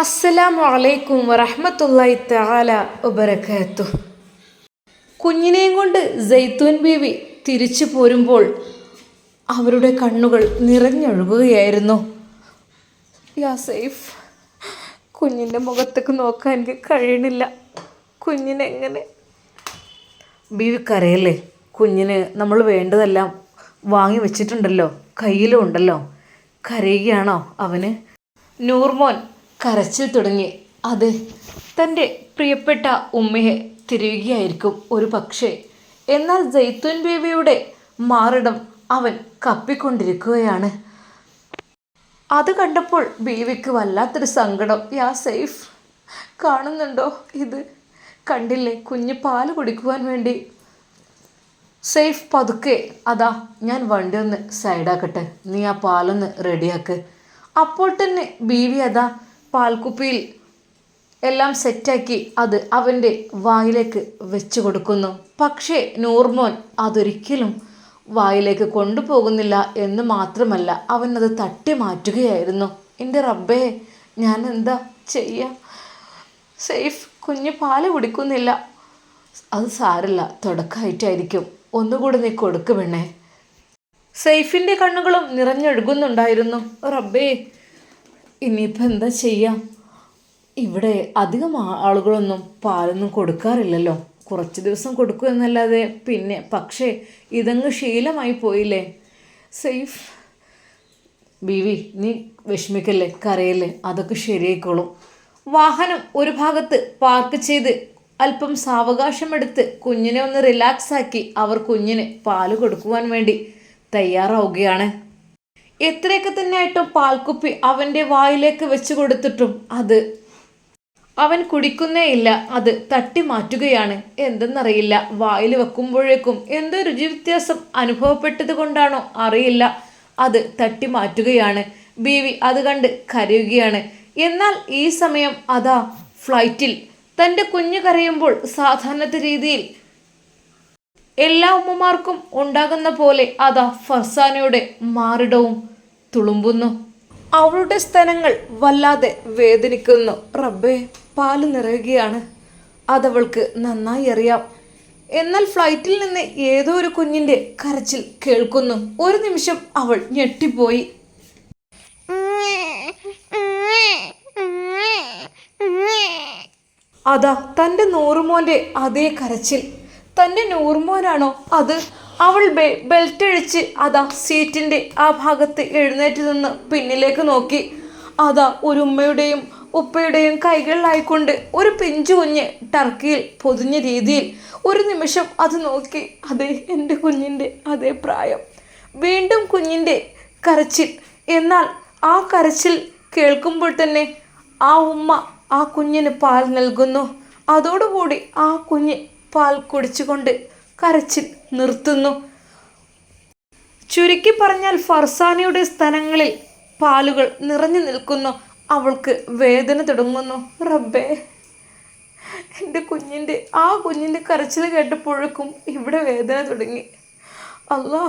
അസ്സലാമു അലൈക്കും വറഹ്മത്തുള്ളാഹി തആല വബറകാത്തു കുഞ്ഞിനെയും കൊണ്ട് ജൈത്തൂൻ ബീവി തിരിച്ചു പോരുമ്പോൾ അവരുടെ കണ്ണുകൾ നിറഞ്ഞൊഴുകുകയായിരുന്നു. യാ സൈഫ് കുഞ്ഞിന്റെ മുഖത്തേക്ക് നോക്കാൻ എനിക്ക് കഴിയണില്ല. കുഞ്ഞിനെങ്ങനെ ബീവി കരയല്ലേ? കുഞ്ഞിന് നമ്മൾ വേണ്ടതെല്ലാം വാങ്ങി വെച്ചിട്ടുണ്ടല്ലോ കയ്യിലും ഉണ്ടല്ലോ. കരയുകയാണോ അവന്? നൂർമോൻ കരച്ചിൽ തുടങ്ങി. അത് തന്റെ പ്രിയപ്പെട്ട ഉമ്മയെ തിരിയുകയായിരിക്കും ഒരു പക്ഷേ. എന്നാൽ ജൈത്തൂൻ ബേബിയുടെ മാറിടം അവൻ കപ്പിക്കൊണ്ടിരിക്കുകയാണ്. അത് കണ്ടപ്പോൾ ബീവിക്ക് വല്ലാത്തൊരു സങ്കടം. യാ സേഫ് കാണുന്നുണ്ടോ ഇത്? കണ്ടില്ലേ കുഞ്ഞ് പാൽ കുടിക്കുവാൻ വേണ്ടി. സേഫ് പതുക്കെ. അതാ ഞാൻ വണ്ടി ഒന്ന് സൈഡാക്കട്ടെ. നീ ആ പാലൊന്ന് റെഡിയാക്ക്. അപ്പോൾ തന്നെ ബീവി അതാ പാൽക്കുപ്പിയിൽ എല്ലാം സെറ്റാക്കി അത് അവന്റെ വായിലേക്ക് വെച്ച് കൊടുക്കുന്നു. പക്ഷേ നൂർമോൻ അതൊരിക്കലും വായിലേക്ക് കൊണ്ടുപോകുന്നില്ല എന്ന് മാത്രമല്ല അത് തട്ടി മാറ്റുകയായിരുന്നു. എന്റെ റബ്ബേ ഞാൻ എന്താ ചെയ്യുക സേഫ് കുഞ്ഞ് പാൽ കുടിക്കുന്നില്ല. അത് സാരല്ല തുടക്കമായിട്ടായിരിക്കും. ഒന്നുകൂടി നീ കൊടുക്ക് പെണ്ണേ. സൈഫിന്റെ കണ്ണുകളും നിറഞ്ഞൊഴുകുന്നുണ്ടായിരുന്നു. റബ്ബേ ഇനിയിപ്പോൾ എന്താ ചെയ്യാം? ഇവിടെ അധികം ആളുകളൊന്നും പാലൊന്നും കൊടുക്കാറില്ലല്ലോ. കുറച്ച് ദിവസം കൊടുക്കും എന്നല്ലാതെ പിന്നെ പക്ഷേ ഇതങ്ങ് ശീലമായി പോയില്ലേ? സേഫ്. ബീവി നീ വിഷമിക്കല്ലേ? കരയല്ലേ? അതൊക്കെ ശരിയായിക്കോളും. വാഹനം ഒരു ഭാഗത്ത് പാർക്ക് ചെയ്ത് അല്പം സാവകാശമെടുത്ത് കുഞ്ഞിനെ ഒന്ന് റിലാക്സ് ആക്കി അവർ കുഞ്ഞിന് പാൽ കൊടുക്കുവാൻ വേണ്ടി തയ്യാറാവുകയാണ്. എത്രയൊക്കെ തന്നെ ആയിട്ടും പാൽക്കുപ്പി അവന്റെ വായിലേക്ക് വെച്ചു കൊടുത്തിട്ടും അത് അവൻ കുടിക്കുന്നേ ഇല്ല അത് തട്ടി മാറ്റുകയാണ്. എന്തെന്നറിയില്ല വായിൽ വെക്കുമ്പോഴേക്കും എന്തോ രുചി വ്യത്യാസം അനുഭവപ്പെട്ടത് കൊണ്ടാണോ അറിയില്ല. അത് തട്ടി മാറ്റുകയാണ്. ബീവി അത് കണ്ട് കരയുകയാണ്. എന്നാൽ ഈ സമയം അതാ ഫ്ലൈറ്റിൽ. തന്റെ കുഞ്ഞ് കരയുമ്പോൾ സാധാരണത്തെ രീതിയിൽ എല്ലാ ഉമ്മമാർക്കും ഉണ്ടാകുന്ന പോലെ അതാ ഫർസാനയുടെ മാറിടവും തുളുമ്പുന്നു. അവളുടെ സ്തനങ്ങൾ വല്ലാതെ വേദനിക്കുന്നു. റബ്ബേ പാൽ നിറയുകയാണ്. അതവൾക്ക് നന്നായി അറിയാം. എന്നാൽ ഫ്ലൈറ്റിൽ നിന്ന് ഏതോ ഒരു കുഞ്ഞിന്റെ കരച്ചിൽ കേൾക്കുന്നു. ഒരു നിമിഷം അവൾ ഞെട്ടിപ്പോയി. അതാ തന്റെ നൂറുമോന്റെ അതേ കരച്ചിൽ. തന്റെ നൂർമോനാണോ? അത് അവൾ ബെ ബെൽറ്റ് അഴിച്ച് അതാ സീറ്റിന്റെ ആ ഭാഗത്ത് എഴുന്നേറ്റ് നിന്ന് പിന്നിലേക്ക് നോക്കി. അതാ ഒരു ഉമ്മയുടെയും ഉപ്പയുടെയും കൈകളിലായിക്കൊണ്ട് ഒരു പിഞ്ചു കുഞ്ഞ് ടർക്കിയിൽ പൊതിഞ്ഞ രീതിയിൽ ഒരു നിമിഷം അത് നോക്കി. അതെ എന്റെ കുഞ്ഞിന്റെ അതേ പ്രായം. വീണ്ടും കുഞ്ഞിന്റെ കരച്ചിൽ. എന്നാൽ ആ കരച്ചിൽ കേൾക്കുമ്പോൾ തന്നെ ആ ഉമ്മ ആ കുഞ്ഞിന് പാൽ നൽകുന്നു. അതോടുകൂടി ആ കുഞ്ഞ് പാൽ കുടിച്ചുകൊണ്ട് കരച്ചിൽ നിർത്തുന്നു. ചുരുക്കി പറഞ്ഞാൽ ഫർസാനയുടെ സ്ഥലങ്ങളിൽ പാലുകൾ നിറഞ്ഞു നിൽക്കുന്നു. അവൾക്ക് വേദന തുടങ്ങുന്നു. റബ്ബേ എന്റെ കുഞ്ഞിന്റെ ആ കുഞ്ഞിന്റെ കരച്ചിൽ കേട്ടപ്പോഴേക്കും ഇവിടെ വേദന തുടങ്ങി. അല്ലാ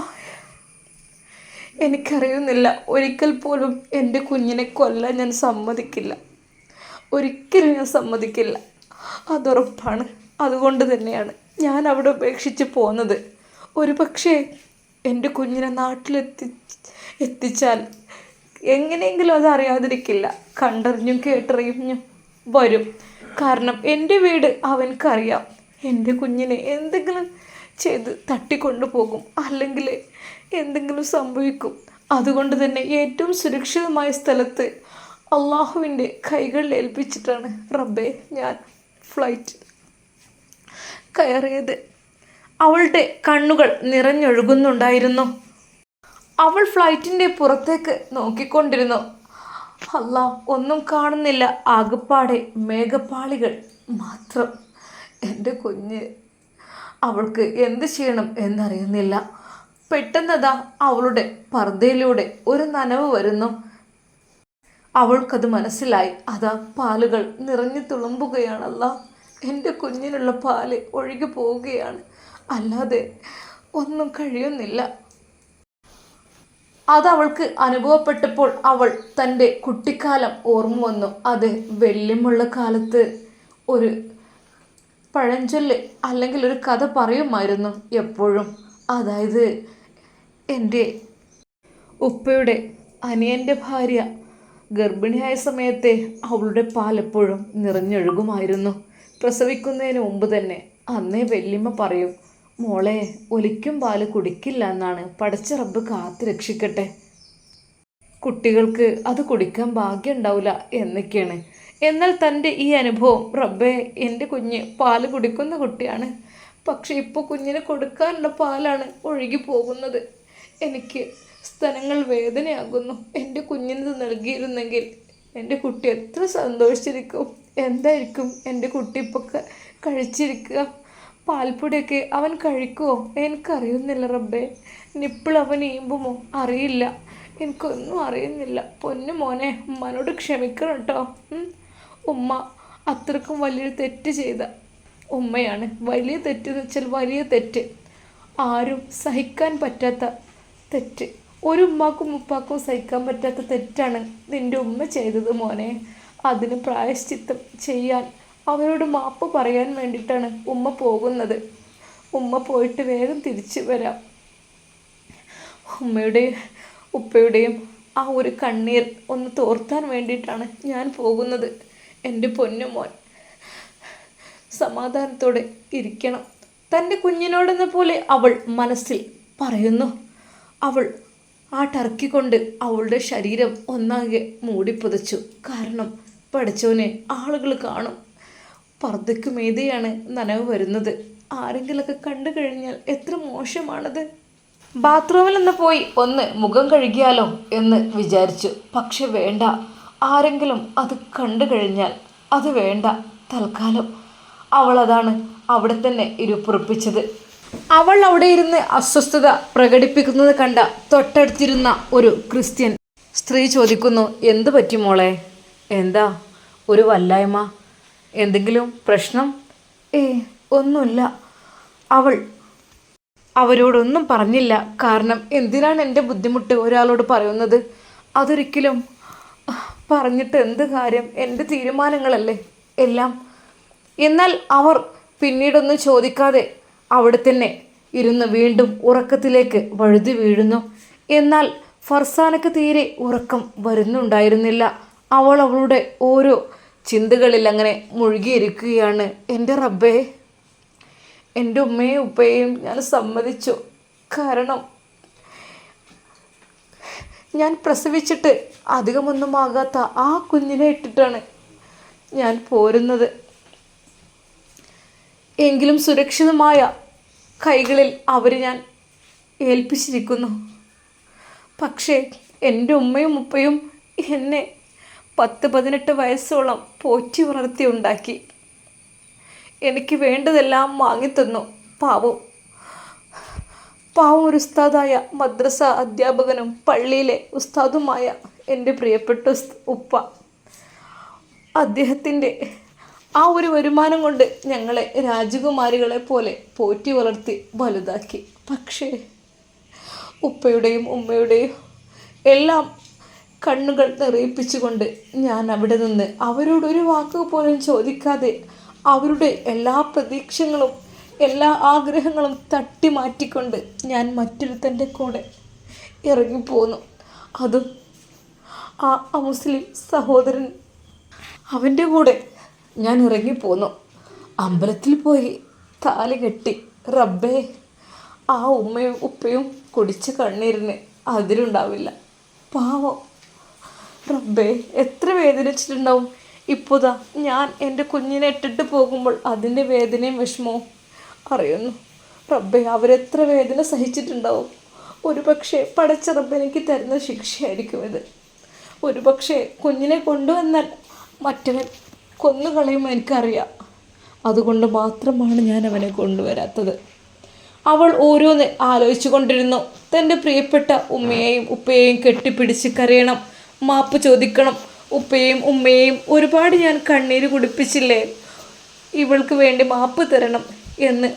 എനിക്കറിയുന്നില്ല. ഒരിക്കൽ പോലും എന്റെ കുഞ്ഞിനെ കൊല്ലാൻ ഞാൻ സമ്മതിക്കില്ല. ഒരിക്കലും ഞാൻ സമ്മതിക്കില്ല. അതുറപ്പാണ് അതുകൊണ്ട് തന്നെയാണ് ഞാൻ അവിടെ ഉപേക്ഷിച്ച് പോന്നത്. ഒരു പക്ഷേ എന്റെ കുഞ്ഞിനെ നാട്ടിലെത്തി എത്തിച്ചാൽ എങ്ങനെയെങ്കിലും അത് അറിയാതിരിക്കില്ല. കണ്ടറിഞ്ഞും കേട്ടറിഞ്ഞും വരും. കാരണം എന്റെ വീട് അവനക്കറിയാം എന്റെ കുഞ്ഞിനെ എന്തെങ്കിലും ചെയ്ത് തട്ടിക്കൊണ്ടു പോകും അല്ലെങ്കിൽ എന്തെങ്കിലും സംഭവിക്കും. അതുകൊണ്ട് തന്നെ ഏറ്റവും സുരക്ഷിതമായ സ്ഥലത്ത് അള്ളാഹുവിന്റെ കൈകളിൽ ഏൽപ്പിച്ചിട്ടാണ് റബ്ബെ ഞാൻ ഫ്ലൈറ്റ് കയറിയത്. അവളുടെ കണ്ണുകൾ നിറഞ്ഞൊഴുകുന്നുണ്ടായിരുന്നു. അവൾ ഫ്ലൈറ്റിന്റെ പുറത്തേക്ക് നോക്കിക്കൊണ്ടിരുന്നു. അല്ല ഒന്നും കാണുന്നില്ല. ആകപ്പാടെ മേഘപ്പാളികൾ മാത്രം. എന്റെ കുഞ്ഞ്. അവൾക്ക് എന്ത് ചെയ്യണം എന്നറിയുന്നില്ല. പെട്ടെന്നതാ അവളുടെ പർദ്ദയിലൂടെ ഒരു നനവ് വരുന്നു. അവൾക്കത് മനസ്സിലായി. അതാ പാലുകൾ നിറഞ്ഞു തുളുമ്പുകയാണല്ല. എന്റെ കുഞ്ഞിനുള്ള പാൽ ഒഴുകി പോവുകയാണ്. അല്ലാതെ ഒന്നും കഴിയുന്നില്ല. അത് അവൾക്ക് അനുഭവപ്പെട്ടപ്പോൾ അവൾ തന്റെ കുട്ടിക്കാലം ഓർമ്മ വന്നു. അത് വെള്ളിമുള്ള കാലത്ത് ഒരു പഴഞ്ചൊല്ല് അല്ലെങ്കിൽ ഒരു കഥ പറയുമായിരുന്നു എപ്പോഴും. അതായത് എന്റെ ഉപ്പയുടെ അനിയന്റെ ഭാര്യ ഗർഭിണിയായ സമയത്തെ അവളുടെ പാലെപ്പോഴും നിറഞ്ഞൊഴുകുമായിരുന്നു. പ്രസവിക്കുന്നതിന് മുമ്പ് തന്നെ അന്നേ വല്യമ്മ പറയും മോളെ ഒലിക്കും പാൽ കുടിക്കില്ല എന്നാണ്. പടച്ച റബ്ബ് കാത്തു രക്ഷിക്കട്ടെ. കുട്ടികൾക്ക് അത് കുടിക്കാൻ ഭാഗ്യം ഉണ്ടാവില്ല എന്നൊക്കെയാണ്. എന്നാൽ തന്റെ ഈ അനുഭവം റബ്ബേ എന്റെ കുഞ്ഞ് പാൽ കുടിക്കുന്ന കുട്ടിയാണ്. പക്ഷേ ഇപ്പോൾ കുഞ്ഞിന് കൊടുക്കാനുള്ള പാലാണ് ഒഴുകി പോകുന്നത്. എനിക്ക് സ്ഥലങ്ങൾ വേദനയാകുന്നു. എന്റെ കുഞ്ഞിന് നൽകിയിരുന്നെങ്കിൽ എന്റെ കുട്ടി എത്ര സന്തോഷിച്ചിരിക്കും. എന്തായിരിക്കും എന്റെ കുട്ടി ഇപ്പോൾ കഴിച്ചിരിക്കുക? പാൽപ്പൊടിയൊക്കെ അവൻ കഴിക്കുമോ എനിക്കറിയുന്നില്ല റബ്ബേ. അവൻ ഈമ്പുമോ? അറിയില്ല. എനിക്കൊന്നും അറിയുന്നില്ല. പൊന്നു മോനെ ഉമ്മനോട് ക്ഷമിക്കണം കേട്ടോ. ഉമ്മ അത്രക്കും വലിയൊരു തെറ്റ് ചെയ്ത ഉമ്മയാണ്. വലിയ തെറ്റ് എന്ന് വെച്ചാൽ വലിയ തെറ്റ്. ആരും സഹിക്കാൻ പറ്റാത്ത തെറ്റ്. ഒരു ഉമ്മാക്കും ഉപ്പാക്കും സഹിക്കാൻ പറ്റാത്ത തെറ്റാണ് നിന്റെ ഉമ്മ ചെയ്തത് മോനെ. അതിന് പ്രായശ്ചിത്തം ചെയ്യാൻ അവരോട് മാപ്പ് പറയാൻ വേണ്ടിയിട്ടാണ് ഉമ്മ പോകുന്നത്. ഉമ്മ പോയിട്ട് വേഗം തിരിച്ചു വരാം. ഉമ്മയുടെയും ഉപ്പയുടെയും ആ ഒരു കണ്ണീർ ഒന്ന് തോർത്താൻ വേണ്ടിയിട്ടാണ് ഞാൻ പോകുന്നത്. എന്റെ പൊന്നു മോൻ സമാധാനത്തോടെ ഇരിക്കണം. തന്റെ കുഞ്ഞിനോടെന്ന പോലെ അവൾ മനസ്സിൽ പറയുന്നു. അവൾ ആ ടർക്കി കൊണ്ട് അവളുടെ ശരീരം ഒന്നാകെ മൂടിപ്പുതച്ചു. കാരണം പഠിച്ചവനെ ആളുകൾ കാണും. പർദ്ദയ്ക്ക് മീതെയാണ് നനവ് വരുന്നത്. ആരെങ്കിലൊക്കെ കണ്ടു കഴിഞ്ഞാൽ എത്ര മോശമാണത്. ബാത്റൂമിൽ നിന്ന് പോയി ഒന്ന് മുഖം കഴുകിയാലോ എന്ന് വിചാരിച്ചു. പക്ഷെ വേണ്ട. ആരെങ്കിലും അത് കണ്ടു കഴിഞ്ഞാൽ അത് വേണ്ട. തൽക്കാലം അവളതാണ് അവിടെ തന്നെ ഇരുപ്പുറപ്പിച്ചത് അവൾ അവിടെ ഇരുന്ന് അസ്വസ്ഥത പ്രകടിപ്പിക്കുന്നത് കണ്ട തൊട്ടടുത്തിരുന്ന ഒരു ക്രിസ്ത്യൻ സ്ത്രീ ചോദിക്കുന്നു എന്ത് പറ്റി മോളെ? എന്താ? ഒരു വല്ലായ്മ? എന്തെങ്കിലും പ്രശ്നം? ഏ ഒന്നുമില്ല. അവൾ അവരോടൊന്നും പറഞ്ഞില്ല. കാരണം എന്തിനാണ് എന്റെ ബുദ്ധിമുട്ട് ഒരാളോട് പറയുന്നത്? അതൊരിക്കലും പറഞ്ഞിട്ട് എന്ത് കാര്യം? എന്റെ തീരുമാനങ്ങളല്ലേ? എല്ലാം. എന്നാൽ അവർ പിന്നീടൊന്നും ചോദിക്കാതെ അവിടെ തന്നെ ഇരുന്ന് വീണ്ടും ഉറക്കത്തിലേക്ക് വഴുതി വീഴുന്നു. എന്നാൽ ഫർസാനക്ക് തീരെ ഉറക്കം വരുന്നുണ്ടായിരുന്നില്ല. അവൾ അവളുടെ ഓരോ ചിന്തകളിൽ അങ്ങനെ മുഴുകിയിരിക്കുകയാണ്. എന്റെ റബ്ബേ എന്റെ ഉമ്മയും ഉപ്പയും ഞാൻ സമ്മതിച്ചു. കാരണം ഞാൻ പ്രസവിച്ചിട്ട് അധികമൊന്നും ആകാത്ത ആ കുഞ്ഞിനെ ഇട്ടിട്ടാണ് ഞാൻ പോരുന്നത്. എങ്കിലും സുരക്ഷിതമായ കൈകളിൽ അവർ ഞാൻ ഏൽപ്പിച്ചിരിക്കുന്നു. പക്ഷേ എന്റെ ഉമ്മയും ഉപ്പയും എന്നെ പത്ത് പതിനെട്ട് വയസ്സോളം പോറ്റി വളർത്തി ഉണ്ടാക്കി. എനിക്ക് വേണ്ടതെല്ലാം വാങ്ങിത്തന്നു. പാവം. പാവം ഒരു ഉസ്താദായ മദ്രസ അധ്യാപകനും പള്ളിയിലെ ഉസ്താദുമായ എന്റെ പ്രിയപ്പെട്ട ഉപ്പ. അദ്ദേഹത്തിന്റെ ആ ഒരു വരുമാനം കൊണ്ട് ഞങ്ങളെ രാജകുമാരികളെ പോലെ പോറ്റി വളർത്തി വലുതാക്കി. പക്ഷേ ഉപ്പയുടെയും ഉമ്മയുടെയും എല്ലാം കണ്ണുകൾ നിറയിപ്പിച്ചുകൊണ്ട് ഞാൻ അവിടെ നിന്ന് അവരോടൊരു വാക്ക് പോലും ചോദിക്കാതെ അവരുടെ എല്ലാ പ്രതീക്ഷകളും എല്ലാ ആഗ്രഹങ്ങളും തട്ടി മാറ്റിക്കൊണ്ട് ഞാൻ മറ്റൊരുത്തന്റെ കൂടെ ഇറങ്ങിപ്പോന്നു. അതും ആ മുസ്ലിം സഹോദരൻ അവന്റെ കൂടെ ഞാൻ ഇറങ്ങിപ്പോന്നു. അമ്പലത്തിൽ പോയി താലി കെട്ടി റബ്ബേ ആ ഉമ്മയും ഉപ്പയും കുടിച്ച കണ്ണീരിന് അതിലുണ്ടാവില്ല പാവം റബ്ബേ എത്ര വേദനിച്ചിട്ടുണ്ടാവും? ഇപ്പോതാ ഞാൻ എന്റെ കുഞ്ഞിനെ ഇട്ടിട്ട് പോകുമ്പോൾ അതിന്റെ വേദനയും വിഷമവും അറിയുന്നു. റബ്ബെ അവരെത്ര വേദന സഹിച്ചിട്ടുണ്ടാവും? ഒരു പക്ഷേ പടച്ച റബ്ബ് എനിക്ക് തരുന്ന ശിക്ഷയായിരിക്കും ഇത്. ഒരു പക്ഷേ കുഞ്ഞിനെ കൊണ്ടുവന്നാൽ മറ്റവൻ കൊന്നുകളയും എനിക്കറിയാം. അതുകൊണ്ട് മാത്രമാണ് ഞാൻ അവനെ കൊണ്ടുവരാത്തത്. അവൾ ഓരോന്ന് ആലോചിച്ചു കൊണ്ടിരുന്നു തന്റെ പ്രിയപ്പെട്ട ഉമ്മയെയും ഉപ്പയെയും കെട്ടിപ്പിടിച്ച് കരയണം. മാപ്പ് ചോദിക്കണം. ഉപ്പയും ഉമ്മയും ഒരുപാട് ഞാൻ കണ്ണീര് കുടിപ്പിച്ചില്ലേ? ഇവൾക്ക് വേണ്ടി മാപ്പ് തരണം എന്ന്.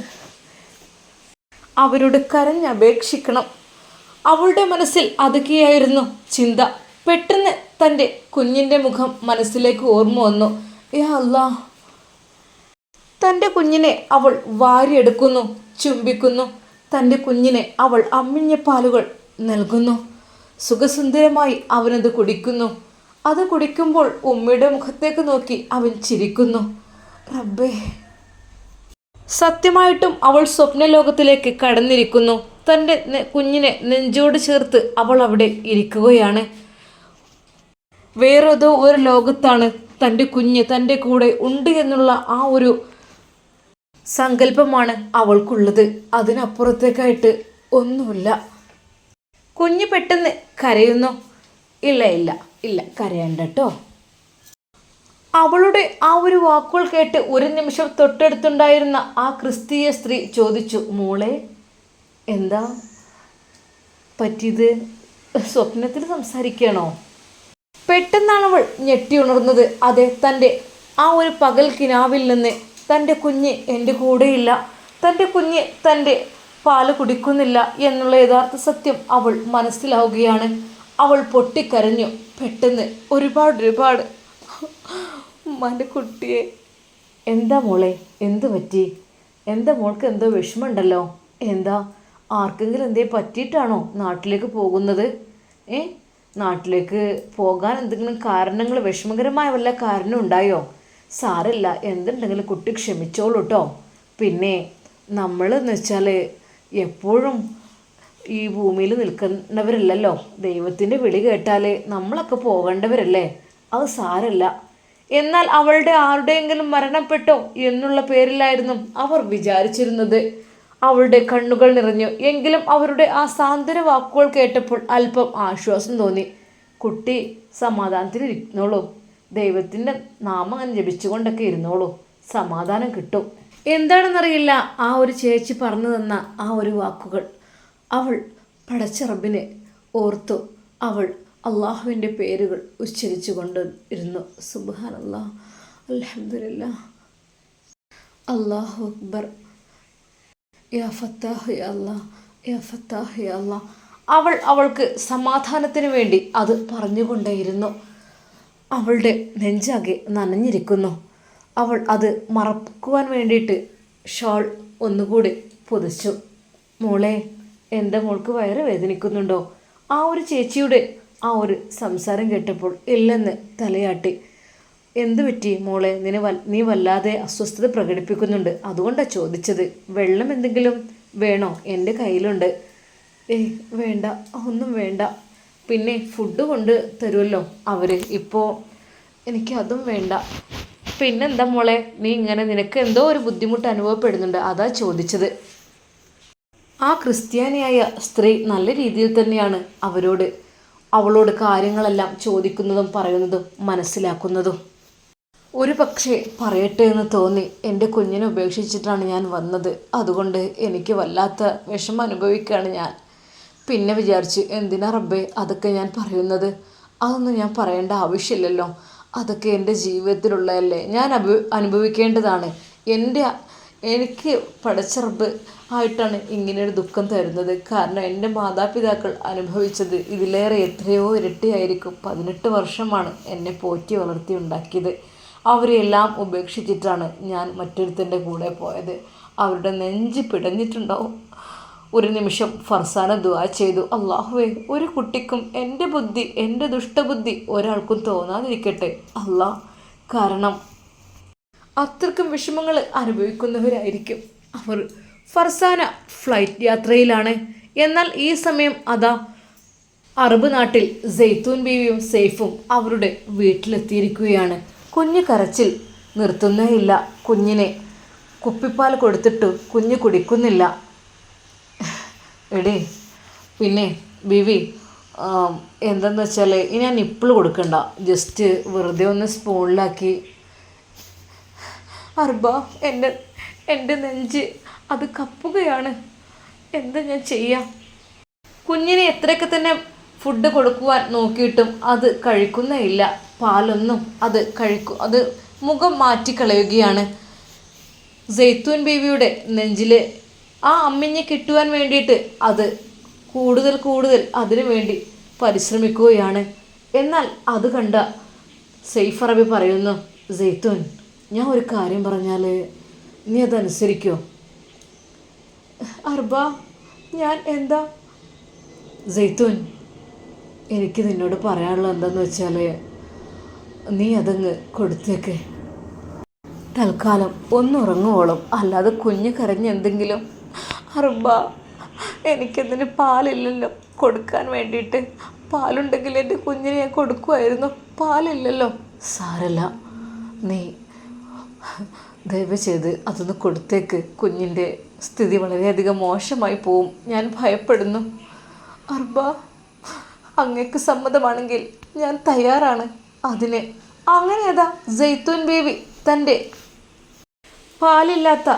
അവരോട് കരഞ്ഞപേക്ഷിക്കണം അവളുടെ മനസ്സിൽ അതൊക്കെയായിരുന്നു ചിന്ത. പെട്ടെന്ന് തന്റെ കുഞ്ഞിന്റെ മുഖം മനസ്സിലേക്ക് ഓർമ്മ വന്നു. യാ അല്ലാ തന്റെ കുഞ്ഞിനെ അവൾ വാരിയെടുക്കുന്നു ചുംബിക്കുന്നു. തന്റെ കുഞ്ഞിനെ അവൾ അമ്മിഞ്ഞ പാലുകൾ നൽകുന്നു. സുഖസുന്ദരമായി അവനത് കുടിക്കുന്നു. അത് കുടിക്കുമ്പോൾ ഉമ്മയുടെ മുഖത്തേക്ക് നോക്കി അവൻ ചിരിക്കുന്നു. റബ്ബേ. സത്യമായിട്ടും അവൾ സ്വപ്നലോകത്തിലേക്ക് കടന്നിരിക്കുന്നു. തന്റെ കുഞ്ഞിനെ നെഞ്ചോട് ചേർത്ത് അവൾ അവിടെ ഇരിക്കുകയാണ്. വേറേതോ ഒരു ലോകത്താണ് തന്റെ കുഞ്ഞ് തന്റെ കൂടെ ഉണ്ട് എന്നുള്ള ആ ഒരു സങ്കല്പമാണ് അവൾക്കുള്ളത്. അതിനപ്പുറത്തേക്കായിട്ട് ഒന്നുമില്ല. കുഞ്ഞ് പെട്ടെന്ന് കരയുന്നു. ഇല്ല ഇല്ല ഇല്ല കരയണ്ട കേട്ടോ അവളുടെ ആ ഒരു വാക്കുകൾ കേട്ട് ഒരു നിമിഷം തൊട്ടടുത്തുണ്ടായിരുന്ന ആ ക്രിസ്തീയ സ്ത്രീ ചോദിച്ചു മോളെ എന്താ പറ്റിയത്? സ്വപ്നത്തിൽ സംസാരിക്കണോ? പെട്ടെന്നാണ് അവൾ ഞെട്ടി ഉണർന്നത്. അതെ തന്റെ ആ ഒരു പകൽ കിനാവിൽ നിന്ന് തന്റെ കുഞ്ഞ് എന്റെ കൂടെയില്ല. തന്റെ കുഞ്ഞ് തന്റെ പാൽ കുടിക്കുന്നില്ല എന്നുള്ള യഥാർത്ഥ സത്യം അവൾ മനസ്സിലാവുകയാണ്. അവൾ പൊട്ടിക്കരഞ്ഞു. പെട്ടെന്ന് ഒരുപാട് ഒരുപാട്. ഉമ്മാന്റെ കുട്ടിയെ. എന്താ മോളെ? എന്ത് പറ്റി? എന്താ മോൾക്ക് എന്തോ വിഷമമുണ്ടല്ലോ? എന്താ? ആർക്കെങ്കിലും എന്തേ പറ്റിയിട്ടാണോ നാട്ടിലേക്ക് പോകുന്നത്? ഏ? നാട്ടിലേക്ക് പോകാൻ എന്തെങ്കിലും കാരണങ്ങൾ വിഷമകരമായ വല്ല കാരണം ഉണ്ടായോ? സാരല്ല എന്തുണ്ടെങ്കിലും കുട്ടി ക്ഷമിച്ചോളൂ കേട്ടോ പിന്നെ നമ്മൾ എന്ന് വെച്ചാൽ എപ്പോഴും ഈ ഭൂമിയിൽ നിൽക്കുന്നവരല്ലല്ലോ. ദൈവത്തിന്റെ വിളി കേട്ടാൽ നമ്മളൊക്കെ പോകേണ്ടവരല്ലേ? അത് സാരല്ല. എന്നാൽ അവളുടെ ആരുടെയെങ്കിലും മരണപ്പെട്ടോ എന്നുള്ള പേരിലായിരുന്നു അവർ വിചാരിച്ചിരുന്നത്. അവളുടെ കണ്ണുകൾ നിറഞ്ഞു. എങ്കിലും അവരുടെ ആ സാന്ത്വന വാക്കുകൾ കേട്ടപ്പോൾ അല്പം ആശ്വാസം തോന്നി. കുട്ടി സമാധാനത്തിൽ ഇരുന്നോളൂ. ദൈവത്തിന്റെ നാമം അങ്ങനെ ജപിച്ചുകൊണ്ടൊക്കെ ഇരുന്നോളൂ. സമാധാനം കിട്ടും. എന്താണെന്നറിയില്ല. ആ ഒരു ചേച്ചി പറഞ്ഞു തന്ന ആ ഒരു വാക്കുകൾ അവൾ പടച്ച റബ്ബിനെ ഓർത്തു. അവൾ അള്ളാഹുവിന്റെ പേരുകൾ ഉച്ചരിച്ചു കൊണ്ട് ഇരുന്നു. സുബാൻ അല്ലാ അലഹമില്ല അള്ളാഹു അക്ബർ. യാ ഫത്താഹ് യാ യാ ഫത്താഹ് യാ അവൾ അവൾക്ക് സമാധാനത്തിന് വേണ്ടി അത് പറഞ്ഞുകൊണ്ടേയിരുന്നു. അവളുടെ നെഞ്ചാകെ നനഞ്ഞിരിക്കുന്നു. അവൾ അത് മറക്കുവാൻ വേണ്ടിയിട്ട് ഷോൾ ഒന്നുകൂടി പൊതിച്ചു. മോളെ എന്റെ മോൾക്ക് വയറ് വേദനിക്കുന്നുണ്ടോ? ആ ഒരു ചേച്ചിയുടെ ആ ഒരു സംസാരം കേട്ടപ്പോൾ ഇല്ലെന്ന് തലയാട്ടി. എന്ത് പറ്റി മോളെ? നിന നീ വല്ലാതെ അസ്വസ്ഥത പ്രകടിപ്പിക്കുന്നുണ്ട്. അതുകൊണ്ടാണ് ചോദിച്ചത്. വെള്ളം എന്തെങ്കിലും വേണോ? എന്റെ കയ്യിലുണ്ട്. ഏയ് വേണ്ട. ഒന്നും വേണ്ട. പിന്നെ ഫുഡ് കൊണ്ട് തരുമല്ലോ അവർ ഇപ്പോൾ എനിക്ക് അതും വേണ്ട. പിന്നെന്താ മോളെ? നീ ഇങ്ങനെ നിനക്ക് എന്തോ ഒരു ബുദ്ധിമുട്ട് അനുഭവപ്പെടുന്നുണ്ട്. അതാ ചോദിച്ചത്. ആ ക്രിസ്ത്യാനിയായ സ്ത്രീ നല്ല രീതിയിൽ തന്നെയാണ് അവരോട് അവളോട് കാര്യങ്ങളെല്ലാം ചോദിക്കുന്നതും പറയുന്നതും മനസ്സിലാക്കുന്നതും. ഒരു പക്ഷേ പറയട്ടെ എന്ന് തോന്നി എന്റെ കുഞ്ഞിനെ ഉപേക്ഷിച്ചിട്ടാണ് ഞാൻ വന്നത്. അതുകൊണ്ട് എനിക്ക് വല്ലാത്ത വിഷമം അനുഭവിക്കുകയാണ് ഞാൻ. പിന്നെ വിചാരിച്ചു എന്തിനാ റബ്ബേ അതൊക്കെ ഞാൻ പറയുന്നത്? അതൊന്നും ഞാൻ പറയേണ്ട ആവശ്യമില്ലല്ലോ. അതൊക്കെ എന്റെ ജീവിതത്തിലുള്ളതല്ലേ. ഞാൻ അഭി അനുഭവിക്കേണ്ടതാണ്. എന്റെ എനിക്ക് പടച്ച റബ്ബ് ആയിട്ടാണ് ഇങ്ങനെയൊരു ദുഃഖം തരുന്നത്. കാരണം എന്റെ മാതാപിതാക്കൾ അനുഭവിച്ചത് ഇതിലേറെ എത്രയോ ഇരട്ടിയായിരിക്കും. പതിനെട്ട് വർഷമാണ് എന്നെ പോറ്റി വളർത്തി ഉണ്ടാക്കിയത്. അവരെല്ലാം ഉപേക്ഷിച്ചിട്ടാണ് ഞാൻ മറ്റൊരുത്തന്റെ കൂടെ പോയത്. അവരുടെ നെഞ്ച് പിടഞ്ഞിട്ടുണ്ടാവും. ഒരു നിമിഷം ഫർസാന ദുആ ചെയ്തു. അള്ളാഹുവേ ഒരു കുട്ടിക്കും എന്റെ ബുദ്ധി എന്റെ ദുഷ്ടബുദ്ധി ഒരാൾക്കും തോന്നാതിരിക്കട്ടെ. അല്ലാ കാരണം അത്രക്കും വിഷമങ്ങൾ അനുഭവിക്കുന്നവരായിരിക്കും. അവർ ഫർസാന ഫ്ലൈറ്റ് യാത്രയിലാണ്. എന്നാൽ ഈ സമയം അതാ അറബ് നാട്ടിൽ സെയ്ത്തൂൻ ബീവിയും സെയ്ഫും അവരുടെ വീട്ടിലെത്തിയിരിക്കുകയാണ്. കുഞ്ഞ് കരച്ചിൽ നിർത്തുന്നേയില്ല. കുഞ്ഞിനെ കുപ്പിപ്പാൽ കൊടുത്തിട്ട് കുഞ്ഞ് കുടിക്കുന്നില്ല. എടേ പിന്നെ ബിവി എന്തെന്ന് വെച്ചാൽ ഇനി ഞാൻ നിപ്പിൾ കൊടുക്കണ്ട. ജസ്റ്റ് വെറുതെ ഒന്ന് സ്പൂണിലാക്കി. അർബ എന്റെ എന്റെ നെഞ്ച് അത് കപ്പുകയാണ്. എന്താ ഞാൻ ചെയ്യാം? കുഞ്ഞിനെ എത്രയൊക്കെ തന്നെ ഫുഡ് കൊടുക്കുവാൻ നോക്കിയിട്ടും അത് കഴിക്കുന്നേയില്ല പാലൊന്നും അത് കഴിക്കു അത് മുഖം മാറ്റിക്കളയുകയാണ്. സെയ്ത്തൂൻ ബീവിയുടെ നെഞ്ചിൽ ആ അമ്മിഞ്ഞെ കിട്ടുവാൻ വേണ്ടിയിട്ട് അത് കൂടുതൽ കൂടുതൽ അതിനു വേണ്ടി പരിശ്രമിക്കുകയാണ്. എന്നാൽ അത് കണ്ട സെയ്ഫ് അറബി പറയുന്നു സെയ്ത്തൂൻ ഞാൻ ഒരു കാര്യം പറഞ്ഞാൽ നീ അതനുസരിക്കോ? അർബ ഞാൻ എന്താ? ജെയ്ത്തൂൻ എനിക്ക് നിന്നോട് പറയാനുള്ളത് എന്താന്ന് വെച്ചാൽ നീ അതങ്ങ് കൊടുത്തേക്ക്. തൽക്കാലം ഒന്നുറങ്ങുവോളും. അല്ലാതെ കുഞ്ഞ് കരഞ്ഞ് എന്തെങ്കിലും അറുബ എനിക്കെന്തിന് പാലില്ലല്ലോ? കൊടുക്കാൻ വേണ്ടിയിട്ട്. പാലുണ്ടെങ്കിൽ എന്റെ കുഞ്ഞിനെ ഞാൻ കൊടുക്കുമായിരുന്നു. പാലില്ലല്ലോ. സാരല്ല നീ ദയവ് ചെയ്ത് അതൊന്ന് കൊടുത്തേക്ക്. കുഞ്ഞിന്റെ സ്ഥിതി വളരെയധികം മോശമായി പോവും. ഞാൻ ഭയപ്പെടുന്നു. അർബ അങ്ങക്ക് സമ്മതമാണെങ്കിൽ ഞാൻ തയ്യാറാണ്. അതിന് അങ്ങനെ അതാ ജെയ്ത്തൂൻ ബേബി തന്റെ പാലില്ലാത്ത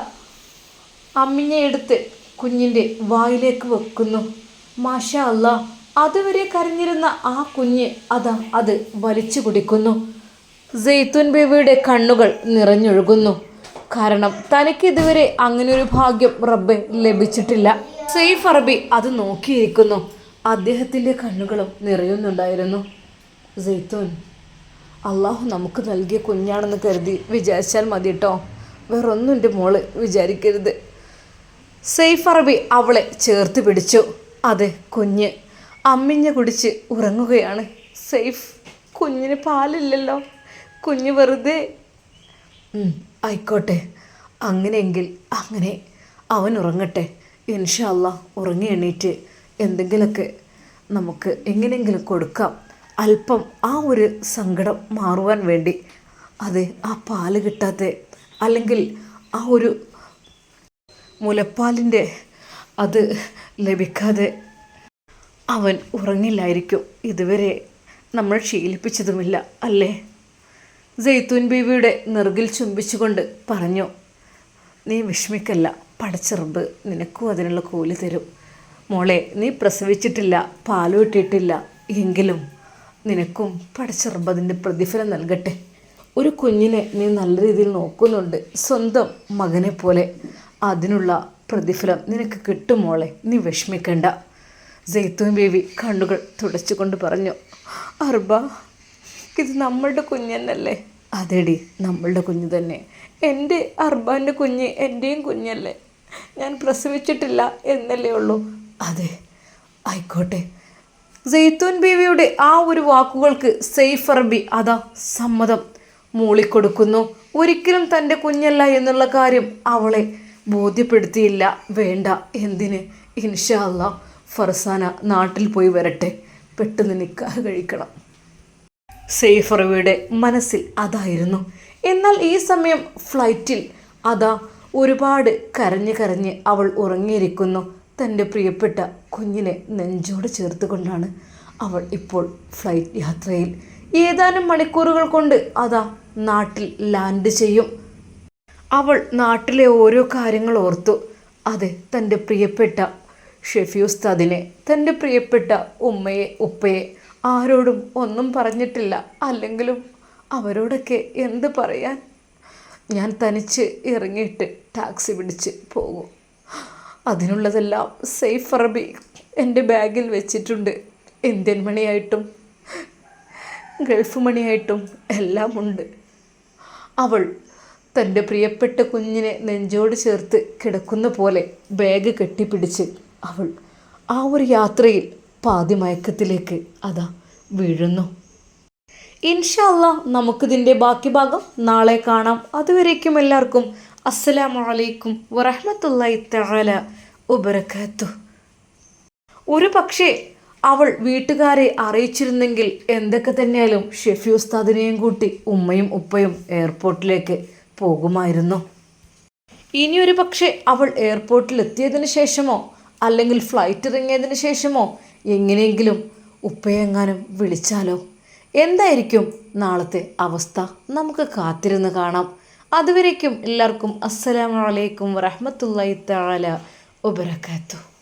അമ്മിഞ്ഞയെടുത്ത് കുഞ്ഞിന്റെ വായിലേക്ക് വെക്കുന്നു. മാഷ അല്ല അതുവരെ കരഞ്ഞിരുന്ന ആ കുഞ്ഞ് അതാ അത് വലിച്ചു കുടിക്കുന്നു. സെയ്ത്തുൻ ബേബിയുടെ കണ്ണുകൾ നിറഞ്ഞൊഴുകുന്നു. കാരണം തനിക്ക് ഇതുവരെ അങ്ങനെ ഒരു ഭാഗ്യം റബ്ബെ ലഭിച്ചിട്ടില്ല. സെയ്ഫ് അറബി അത് നോക്കിയിരിക്കുന്നു. അദ്ദേഹത്തിന്റെ കണ്ണുകളും നിറയുന്നുണ്ടായിരുന്നു. ജെയ്ത്തൂൻ അള്ളാഹു നമുക്ക് നൽകിയ കുഞ്ഞാണെന്ന് കരുതി വിചാരിച്ചാൽ മതി കേട്ടോ വേറൊന്നും എന്റെ മോൾ വിചാരിക്കരുത്. സെയ്ഫ് അറബി അവളെ ചേർത്ത് പിടിച്ചു. അതെ കുഞ്ഞ്. അമ്മിഞ്ഞ കുടിച്ച് ഉറങ്ങുകയാണ്. സെയ്ഫ് കുഞ്ഞിന് പാലില്ലല്ലോ. കുഞ്ഞ് വെറുതെ. ആയിക്കോട്ടെ. അങ്ങനെയെങ്കിൽ അങ്ങനെ. അവൻ ഉറങ്ങട്ടെ. ഇൻഷല്ല ഉറങ്ങി എണീറ്റ് എന്തെങ്കിലുമൊക്കെ നമുക്ക് എങ്ങനെയെങ്കിലും കൊടുക്കാം. അല്പം ആ ഒരു സങ്കടം മാറുവാൻ വേണ്ടി. അതെ ആ പാൽ കിട്ടാത്ത. അല്ലെങ്കിൽ ആ ഒരു മുലപ്പാലിന്റെ അത് ലഭിക്കാതെ അവൻ ഉറങ്ങില്ലായിരിക്കും. ഇതുവരെ നമ്മൾ ശീലിപ്പിച്ചതുമില്ല അല്ലേ? ജെയ്ത്തൂൻ ബീവിയുടെ നെറുകിൽ ചുംബിച്ചുകൊണ്ട് പറഞ്ഞു നീ വിഷമിക്കല്ല പടച്ചെറുമ്പ് നിനക്കും അതിനുള്ള കൂലി തരും. മോളെ നീ പ്രസവിച്ചിട്ടില്ല പാലു ഇട്ടിട്ടില്ല എങ്കിലും നിനക്കും പടച്ചെറുമ്പ് അതിന്റെ പ്രതിഫലം നൽകട്ടെ. ഒരു കുഞ്ഞിനെ നീ നല്ല രീതിയിൽ നോക്കുന്നുണ്ട് സ്വന്തം മകനെ പോലെ അതിനുള്ള പ്രതിഫലം നിനക്ക് കിട്ടും മോളെ. നീ വിഷമിക്കണ്ട. ജെയ്ത്തൂൻ ബേബി കണ്ണുകൾ തുടച്ചുകൊണ്ട് പറഞ്ഞു അർബ ഇത് നമ്മളുടെ കുഞ്ഞെന്നല്ലേ? അതെടി നമ്മളുടെ കുഞ്ഞ് തന്നെ. എന്റെ അർബാന്റെ കുഞ്ഞ് എന്റെയും കുഞ്ഞല്ലേ. ഞാൻ പ്രസവിച്ചിട്ടില്ല എന്നല്ലേ ഉള്ളൂ. അതെ ആയിക്കോട്ടെ. ജെയ്ത്തൂൻ ബീവിയുടെ ആ ഒരു വാക്കുകൾക്ക് സെയ്ഫ് അറബി അതാ സമ്മതം. മൂളിക്കൊടുക്കുന്നു ഒരിക്കലും തന്റെ കുഞ്ഞല്ല എന്നുള്ള കാര്യം അവളെ ബോധ്യപ്പെടുത്തിയില്ല. വേണ്ട എന്തിന്? ഇൻഷല്ല ഫർസാന നാട്ടിൽ പോയി വരട്ടെ. പെട്ടെന്ന് നിക്കാഹ് കഴിക്കണം. സെയ്ഫറവയുടെ മനസ്സിൽ അതായിരുന്നു. എന്നാൽ ഈ സമയം ഫ്ലൈറ്റിൽ അതാ ഒരുപാട് കരഞ്ഞ് കരഞ്ഞ് അവൾ ഉറങ്ങിയിരിക്കുന്നു. തന്റെ പ്രിയപ്പെട്ട കുഞ്ഞിനെ നെഞ്ചോട് ചേർത്തുകൊണ്ടാണ് അവൾ ഇപ്പോൾ ഫ്ലൈറ്റ് യാത്രയിൽ. ഏതാനും മണിക്കൂറുകൾ കൊണ്ട് അതാ നാട്ടിൽ ലാൻഡ് ചെയ്യും. അവൾ നാട്ടിലെ ഓരോ കാര്യങ്ങൾ ഓർത്തു. അതെ തന്റെ പ്രിയപ്പെട്ട ഷെഫി ഉസ്താദിനെ തന്റെ പ്രിയപ്പെട്ട ഉമ്മയെ ഉപ്പയെ ആരോടും ഒന്നും പറഞ്ഞിട്ടില്ല. അല്ലെങ്കിലും അവരോടൊക്കെ എന്ത് പറയാൻ? ഞാൻ തനിച്ച് ഇറങ്ങിയിട്ട് ടാക്സി പിടിച്ച് പോകും. അതിനുള്ളതെല്ലാം സേഫ് അറബി എന്റെ ബാഗിൽ വെച്ചിട്ടുണ്ട്. ഇന്ത്യൻ മണിയായിട്ടും ഗൾഫ് മണിയായിട്ടും എല്ലാം ഉണ്ട് അവൾ തന്റെ പ്രിയപ്പെട്ട കുഞ്ഞിനെ നെഞ്ചോട് ചേർത്ത് കിടക്കുന്ന പോലെ ബാഗ് കെട്ടിപ്പിടിച്ച് അവൾ ആ ഒരു യാത്രയിൽ പാതി മയക്കത്തിലേക്ക് അതാ വീഴുന്നു. ഇൻഷല്ല നമുക്കിതിന്റെ ബാക്കി ഭാഗം നാളെ കാണാം. അതുവരേക്കും എല്ലാവർക്കും അസ്സലാമു അലൈക്കും വറഹ്മത്തുള്ളാഹി തആല വബറകാതുഹു. ഒരു പക്ഷേ അവൾ വീട്ടുകാരെ അറിയിച്ചിരുന്നെങ്കിൽ എന്തൊക്കെ തന്നെയാലും ഷെഫി ഉസ്താദിനെയും കൂട്ടി ഉമ്മയും ഉപ്പയും എയർപോർട്ടിലേക്ക് പോകുമായിരുന്നു. ഇനിയൊരു പക്ഷേ അവൾ എയർപോർട്ടിൽ എത്തിയതിന് ശേഷമോ അല്ലെങ്കിൽ ഫ്ലൈറ്റ് ഇറങ്ങിയതിന് ശേഷമോ എങ്ങനെയെങ്കിലും ഉപ്പയെങ്ങാനും വിളിച്ചാലോ? എന്തായിരിക്കും നാളത്തെ അവസ്ഥ? നമുക്ക് കാത്തിരുന്ന് കാണാം. അതുവരേക്കും എല്ലാവർക്കും അസ്സലാമു അലൈക്കും വറഹ്മത്തുള്ളാഹി തആല വബറകാതുഹു.